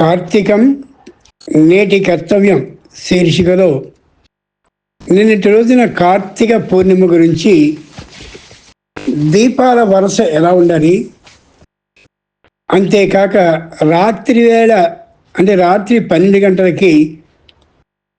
కార్తీకం నేటి కర్తవ్యం శీర్షికలో. నిన్నటి రోజున కార్తీక పూర్ణిమ గురించి దీపాల వరుస ఎలా ఉండాలి? అంతేకాక రాత్రి వేళ అంటే రాత్రి పన్నెండు గంటలకి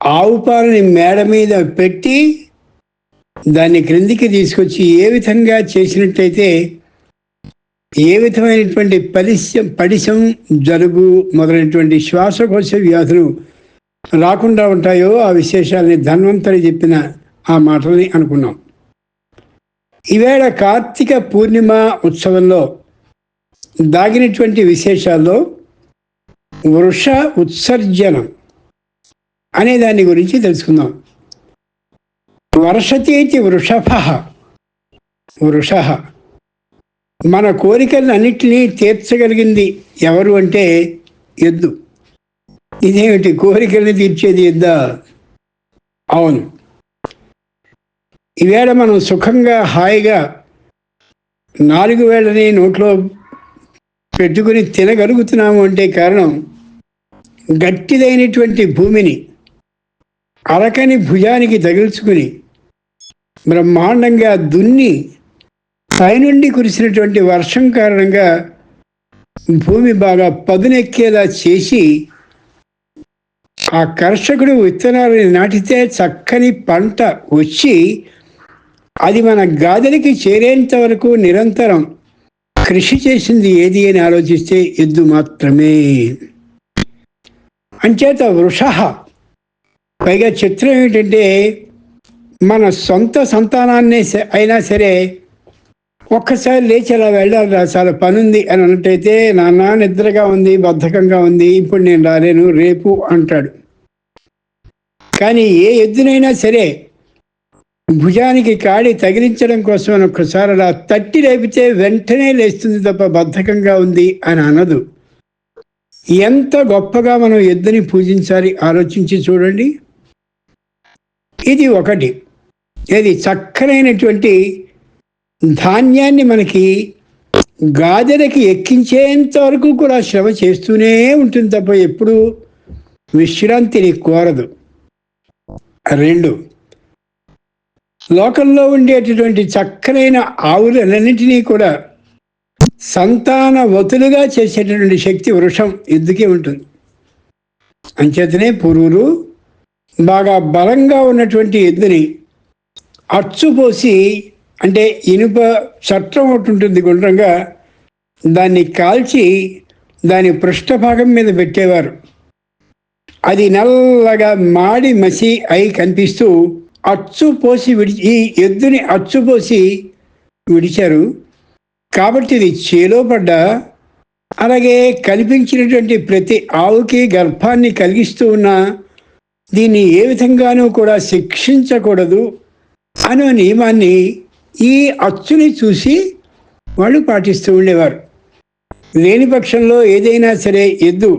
ఆవు పాలని మేడ మీద పెట్టి దాన్ని క్రిందికి తీసుకొచ్చి ఏ విధంగా చేసినట్టయితే ఏ విధమైనటువంటి పరిశ్యం పడిశం జలుబు మొదలైనటువంటి శ్వాసకోశ వ్యాధులు రాకుండా ఉంటాయో ఆ విశేషాలని ధన్వంతరి చెప్పిన ఆ మాటల్ని అనుకున్నాం. ఈవేళ కార్తీక పూర్ణిమ ఉత్సవంలో దాగినటువంటి విశేషాల్లో వృష ఉత్సర్జనం అనే దాని గురించి తెలుసుకుందాం. వర్షతేతి వృషభ వృష మన కోరికలన్నింటినీ తీర్చగలిగింది ఎవరు అంటే ఎద్దు ఇదేమిటి? కోరికల్ని తీర్చేది ఎద్దా అవును. ఈవేళ మనం సుఖంగా హాయిగా నాలుగు వేళని నోట్లో పెట్టుకుని తినగలుగుతున్నాము అంటే కారణం గట్టిదైనటువంటి భూమిని అరకని భుజానికి తగిల్చుకుని బ్రహ్మాండంగా దున్ని పైనుండి కురిసినటువంటి వర్షం కారణంగా భూమి బాగా పదునెక్కేలా చేసి ఆ కర్షకుడు విత్తనాలని నాటితే చక్కని పంట వచ్చి అది మన గాదెలకి చేరేంత వరకు నిరంతరం కృషి చేసింది ఏది అని ఆలోచిస్తే ఎద్దు మాత్రమే. అంచేత వృష పైగా చిత్రం ఏమిటంటే మన సొంత సంతానాన్ని అయినా సరే ఒక్కసారి లేచి అలా వెళ్ళాలి రా చాలా పని ఉంది అని అన్నట్టయితే నాన్న నిద్రగా ఉంది బద్ధకంగా ఉంది ఇప్పుడు నేను రాలేను రేపు అంటాడు. కానీ ఏ ఎద్దునైనా సరే భుజానికి కాడి తగిలించడం కోసం అని ఒక్కసారి అలా తట్టి లేపితే వెంటనే లేస్తుంది తప్ప బద్ధకంగా ఉంది అని అనదు. ఎంత గొప్పగా మనం ఎద్దుని పూజించాలి ఆలోచించి చూడండి. ఇది ఒకటి. ఇది చక్కనైనటువంటి ధాన్యాన్ని మనకి గాదెలకి ఎక్కించేంత వరకు కూడా శ్రమ చేస్తూనే ఉంటుంది తప్ప ఎప్పుడు విశ్రాంతిని కోరదు. రెండు లోకంలో ఉండేటటువంటి చక్కనైన ఆవులన్నింటినీ కూడా సంతాన వతులుగా చేసేటటువంటి శక్తి వృషం ఎద్దుకే ఉంటుంది. అంచేతనే పురువులు బాగా బలంగా ఉన్నటువంటి ఎద్దుని అచ్చుపోసి అంటే ఇనుప చట్టం ఒకటి ఉంటుంది గుండ్రంగా. దాన్ని కాల్చి దాని పృష్ఠభాగం మీద పెట్టేవారు. అది నల్లగా మాడి మసి అయి కనిపిస్తూ అచ్చు పోసి విడి ఈ ఎద్దుని అచ్చు పోసి విడిచారు. కాబట్టి ఇది చేలో పడ్డ. అలాగే కనిపించినటువంటి ప్రతి ఆవుకి గర్భాన్ని కలిగిస్తూ ఉన్న దీన్ని ఏ విధంగానూ కూడా శిక్షించకూడదు. అనే నియమాన్ని ఈ అచ్చుని చూసి వాళ్ళు పాటిస్తూ ఉండేవారు. లేని పక్షంలో ఏదైనా సరే ఎద్దు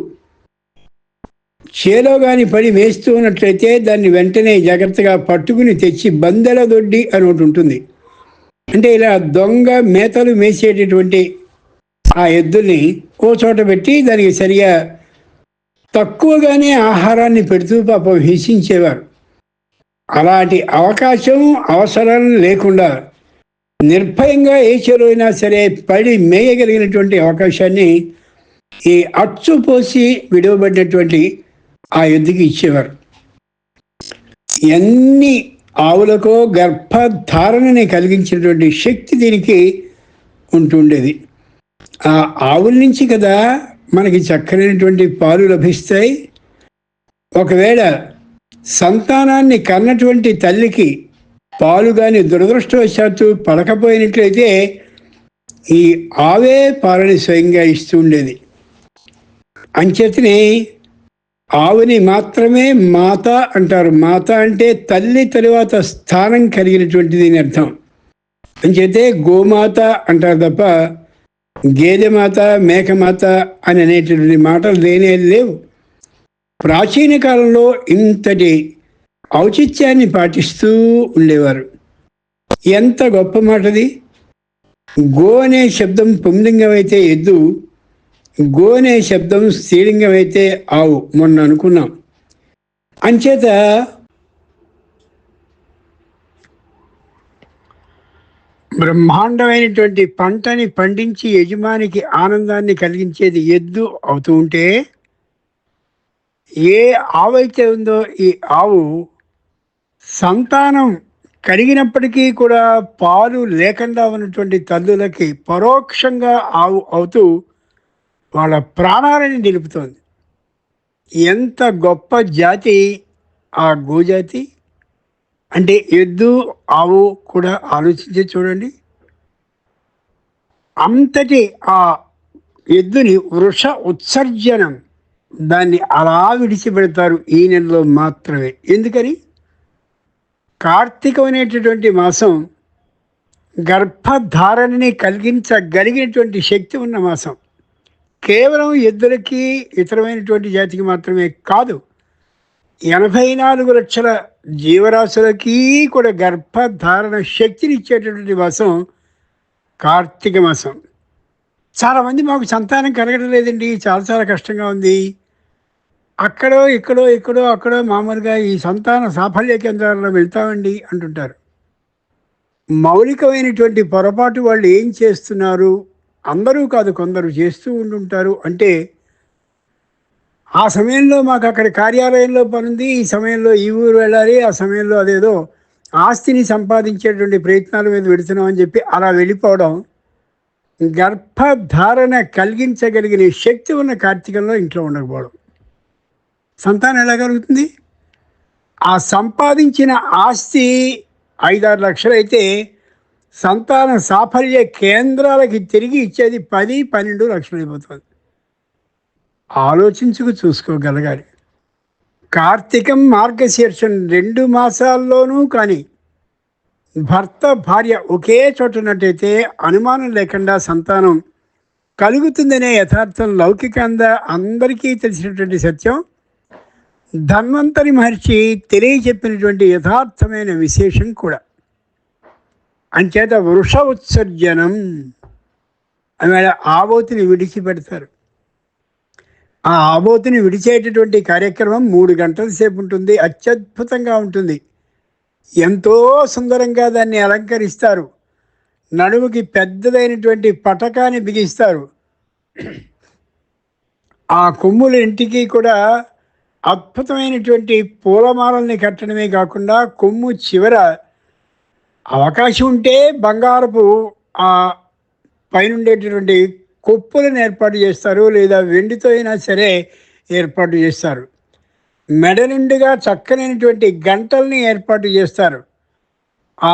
చేలో కానీ పడి మేస్తూ ఉన్నట్లయితే దాన్ని వెంటనే జాగ్రత్తగా పట్టుకుని తెచ్చి బందెల దొడ్డి అని ఒకటి ఉంటుంది. అంటే ఇలా దొంగ మేతలు మేసేటటువంటి ఆ ఎద్దుల్ని ఓ చోట పెట్టి దానికి సరిగా తక్కువగానే ఆహారాన్ని పెడుతూ పాపం హింసించేవారు. అలాంటి అవకాశం అవసరం లేకుండా నిర్భయంగా ఏ చెరువు అయినా సరే పడి మేయగలిగినటువంటి అవకాశాన్ని ఈ అచ్చు పోసి విడవబడినటువంటి ఆ ఎద్దుకి ఇచ్చేవారు? ఎన్ని ఆవులకో గర్భధారణని కలిగించినటువంటి శక్తి దీనికి ఉంటుండేది ఆ ఆవుల నుంచి కదా మనకి చక్కనైనటువంటి పాలు లభిస్తాయి. ఒకవేళ సంతానాన్ని కన్నటువంటి తల్లికి పాలు కానీ దురదృష్టవశాత్తు పడకపోయినట్లయితే ఈ ఆవే పాలని స్వయంగా ఇస్తూ ఉండేది. అంచేతనే ఆవుని మాత్రమే మాత అంటారు. మాత అంటే తల్లి తరువాత స్థానం కలిగినటువంటిది అని అర్థం. అంచేతే గోమాత అంటారు తప్ప గేదె మాత మేకమాత అని అనేటటువంటి మాటలు లేనే లేవు. ప్రాచీన కాలంలో ఇంతటి ఔచిత్యాన్ని పాటిస్తూ ఉండేవారు. ఎంత గొప్ప మాటది. గో అనే శబ్దం పుంలింగమైతే ఎద్దు గో అనే శబ్దం స్త్రీలింగమైతే ఆవు మొన్న అనుకున్నాం. అంచేత బ్రహ్మాండమైనటువంటి పంటని పండించి యజమానికి ఆనందాన్ని కలిగించేది ఎద్దు అవుతూ ఉంటే ఏ ఆవు అయితే ఉందో ఈ ఆవు సంతానం కలిగినప్పటికీ కూడా పాలు లేకుండా ఉన్నటువంటి తల్లులకి పరోక్షంగా ఆవు అవుతూ వాళ్ళ ప్రాణాలని నిలుపుతోంది. ఎంత గొప్ప జాతి ఆ గోజాతి? అంటే ఎద్దు ఆవు కూడా ఆలోచించి చూడండి. అంతటి ఆ ఎద్దుని వృష ఉత్సర్జనం దాన్ని అలా విడిచిపెడతారు ఈ నెలలో మాత్రమే. ఎందుకని? కార్తీకం అనేటటువంటి మాసం గర్భధారణని కలిగించగలిగినటువంటి శక్తి ఉన్న మాసం. కేవలం ఎద్దులకి ఇతరమైనటువంటి జాతికి మాత్రమే కాదు ఎనభై నాలుగు లక్షల జీవరాశులకి కూడా గర్భధారణ శక్తిని ఇచ్చేటటువంటి మాసం కార్తీక మాసం. చాలామంది మాకు సంతానం కలగడం లేదండి చాలా చాలా కష్టంగా ఉంది. అక్కడో ఇక్కడో ఇక్కడో అక్కడో మామూలుగా ఈ సంతాన సాఫల్య కేంద్రాల్లో వెళ్తామండి అంటుంటారు. మౌలికమైనటువంటి పొరపాటు వాళ్ళు ఏం చేస్తున్నారు? అందరూ కాదు కొందరు చేస్తూ ఉంటుంటారు అంటే ఆ సమయంలో మాకు అక్కడ కార్యాలయంలో పనుంది ఈ సమయంలో ఈ ఊరు వెళ్ళాలి ఆ సమయంలో అదేదో ఆస్తిని సంపాదించేటువంటి ప్రయత్నాల మీద పెడుతున్నామని చెప్పి అలా వెళ్ళిపోవడం గర్భధారణ కలిగించగలిగిన శక్తి ఉన్న కార్తీకంలో ఇంట్లో ఉండకపోవడం. సంతానం ఎలా కలుగుతుంది? ఆ సంపాదించిన ఆస్తి ఐదారు లక్షలు అయితే సంతాన సాఫల్య కేంద్రాలకి తిరిగి ఇచ్చేది పది పన్నెండు లక్షలు అయిపోతుంది. ఆలోచించుకు చూసుకోగలగాలి. కార్తీకం మార్గశీర్షం రెండు మాసాల్లోనూ కానీ భర్త భార్య ఒకే చోట ఉన్నట్టయితే అనుమానం లేకుండా సంతానం కలుగుతుందనే యథార్థం లౌకికంగా అందరికీ తెలిసినటువంటి సత్యం. ధన్వంతరి మహర్షి తెలియచెప్పినటువంటి యథార్థమైన విశేషం కూడా. అంచేత వృష ఉత్సర్జనం ఆమె ఆబోతిని విడిచిపెడతారు. ఆ ఆబోతిని విడిచేటటువంటి కార్యక్రమం మూడు గంటల సేపు ఉంటుంది. అత్యద్భుతంగా ఉంటుంది. ఎంతో సుందరంగా దాన్ని అలంకరిస్తారు. నడుముకి పెద్దదైనటువంటి పటకాన్ని బిగిస్తారు. ఆ కొమ్ముల ఇంటికి కూడా అద్భుతమైనటువంటి పూలమాలల్ని కట్టడమే కాకుండా కొమ్ము చివర అవకాశం ఉంటే బంగారపు ఆ పైన ఉండేటటువంటి కొప్పులను ఏర్పాటు చేస్తారు లేదా వెండితో అయినా సరే ఏర్పాటు చేస్తారు. మెడ నిండుగా చక్కనైనటువంటి గంటల్ని ఏర్పాటు చేస్తారు. ఆ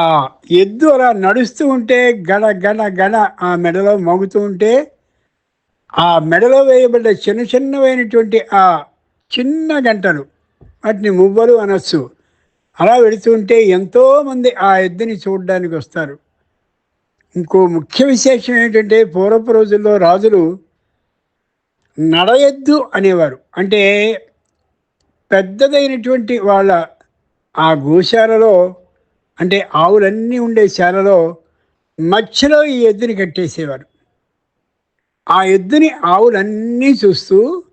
ఎద్దు అలా నడుస్తూ ఉంటే గడ గడ గడ ఆ మెడలో మోగుతూ ఉంటే ఆ మెడలో వేయబడ్డ చిన్న చిన్నవైనటువంటి ఆ చిన్న గంటలు. వాటిని మువ్వలు అనొచ్చు. అలా వెళుతుంటే ఎంతోమంది ఆ ఎద్దుని చూడడానికి వస్తారు. ఇంకో ముఖ్య విశేషం ఏంటంటే పూర్వపు రోజుల్లో రాజులు నడ ఎద్దు అనేవారు. అంటే పెద్దదైనటువంటి వాళ్ళ ఆ గోశాలలో అంటే ఆవులన్నీ ఉండే శాలలో మధ్యలో ఈ ఎద్దుని కట్టేసేవారు. ఆ ఎద్దుని ఆవులన్నీ చూస్తూ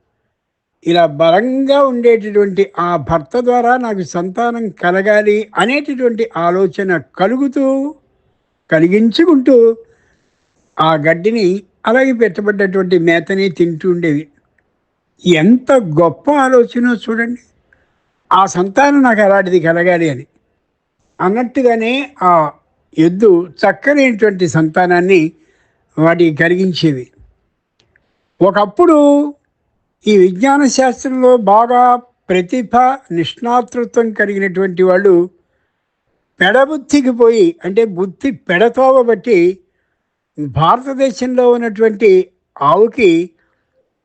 ఇలా బలంగా ఉండేటటువంటి ఆ భర్త ద్వారా నాకు సంతానం కలగాలి అనేటటువంటి ఆలోచన కలుగుతూ కలిగించుకుంటూ ఆ గడ్డిని అలాగే పెట్టబడ్డటువంటి మేతని తింటూ ఉండేవి. ఎంత గొప్ప ఆలోచన చూడండి. ఆ సంతానం నాకు అలాంటిది కలగాలి అని. అన్నట్టుగానే ఆ ఎద్దు చక్కనైనటువంటి సంతానాన్ని వాటికి కలిగించేవి. ఒకప్పుడు ఈ విజ్ఞాన శాస్త్రంలో బాగా ప్రతిభ నిష్ణాతృత్వం కలిగినటువంటి వాళ్ళు పెడబుద్ధికి పోయి అంటే బుద్ధి పెడతోవ బట్టి భారతదేశంలో ఉన్నటువంటి ఆవుకి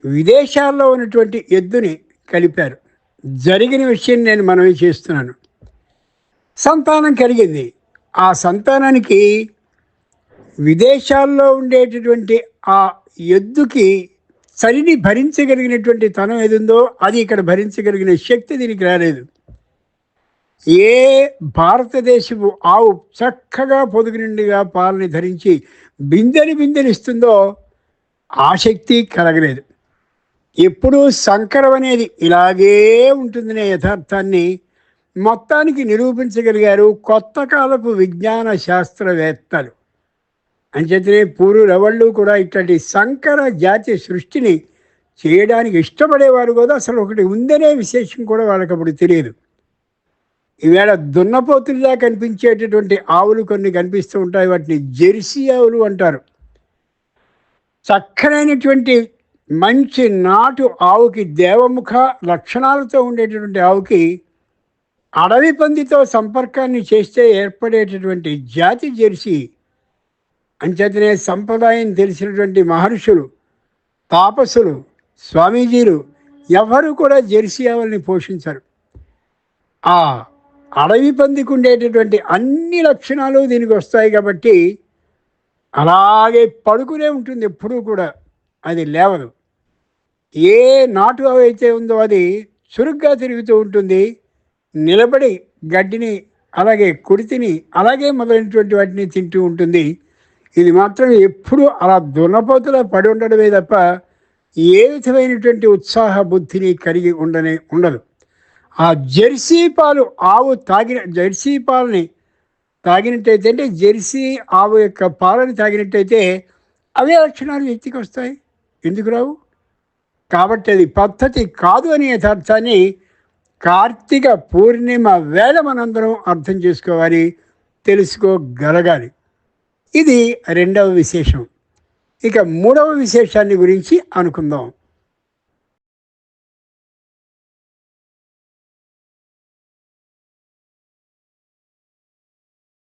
విదేశాల్లో ఉన్నటువంటి ఎద్దుని కలిపారు. జరిగిన విషయం నేను మనవి చేస్తున్నాను. సంతానం కలిగింది. ఆ సంతానానికి విదేశాల్లో ఉండేటటువంటి ఆ ఎద్దుకి చలిని భరించగలిగినటువంటి తనం ఏదుందో అది ఇక్కడ భరించగలిగిన శక్తి దీనికి రాలేదు. ఏ భారతదేశపు ఆవు చక్కగా పొదుగు నిండుగా పాలని ధరించి బిందెని బిందెనిస్తుందో ఆ శక్తి కలగలేదు. ఎప్పుడూ సంకరం అనేది ఇలాగే ఉంటుందనే యథార్థాన్ని మొత్తానికి నిరూపించగలిగారు కొత్త కాలపు విజ్ఞాన శాస్త్రవేత్తలు. అంచేతనే పూర్వులెవళ్ళు కూడా ఇట్లాంటి సంకర జాతి సృష్టిని చేయడానికి ఇష్టపడేవారు కూడా అసలు ఒకటి ఉందనే విశేషం కూడా వాళ్ళకి అప్పుడు తెలియదు. ఈవేళ దున్నపోతుల్లా కనిపించేటటువంటి ఆవులు కొన్ని కనిపిస్తూ ఉంటాయి వాటిని జెర్సీ ఆవులు అంటారు. చక్కనైనటువంటి మంచి నాటు ఆవుకి దేవముఖ లక్షణాలతో ఉండేటటువంటి ఆవుకి అడవి పందితో సంపర్కాన్ని చేస్తే ఏర్పడేటటువంటి జాతి జెర్సీ అంచేతనే సంప్రదాయం తెలిసినటువంటి మహర్షులు తాపసులు స్వామీజీలు ఎవరు కూడా జెర్సీ ఆవుల్ని పోషించరు. ఆ అడవి పందికి ఉండేటటువంటి అన్ని లక్షణాలు దీనికి వస్తాయి కాబట్టి అలాగే పడుకునే ఉంటుంది ఎప్పుడూ కూడా అది లేవదు. ఏ నాటు ఆవు అయితే ఉందో అది చురుగ్గా తిరుగుతూ ఉంటుంది నిలబడి గడ్డిని అలాగే కుడితిని అలాగే మొదలైనటువంటి వాటిని తింటూ ఉంటుంది. ఇది మాత్రం ఎప్పుడు అలా దున్నపోతులో పడి ఉండడమే తప్ప ఏ విధమైనటువంటి ఉత్సాహ బుద్ధిని కలిగి ఉండనే ఉండదు. ఆ జెర్సీ పాలు ఆవు తాగిన జెర్సీ పాలని తాగినట్టయితే అంటే జెర్సీ ఆవు యొక్క పాలని తాగినట్టయితే అవే లక్షణాలు వ్యక్తికి వస్తాయి. ఎందుకు రావు? కాబట్టి అది పద్ధతి కాదు అనే యథార్థాన్ని కార్తీక పూర్ణిమ వేళ మనందరం అర్థం చేసుకోవాలి తెలుసుకోగలగాలి. ఇది రెండవ విశేషం. ఇక మూడవ విశేషాన్ని గురించి అనుకుందాం.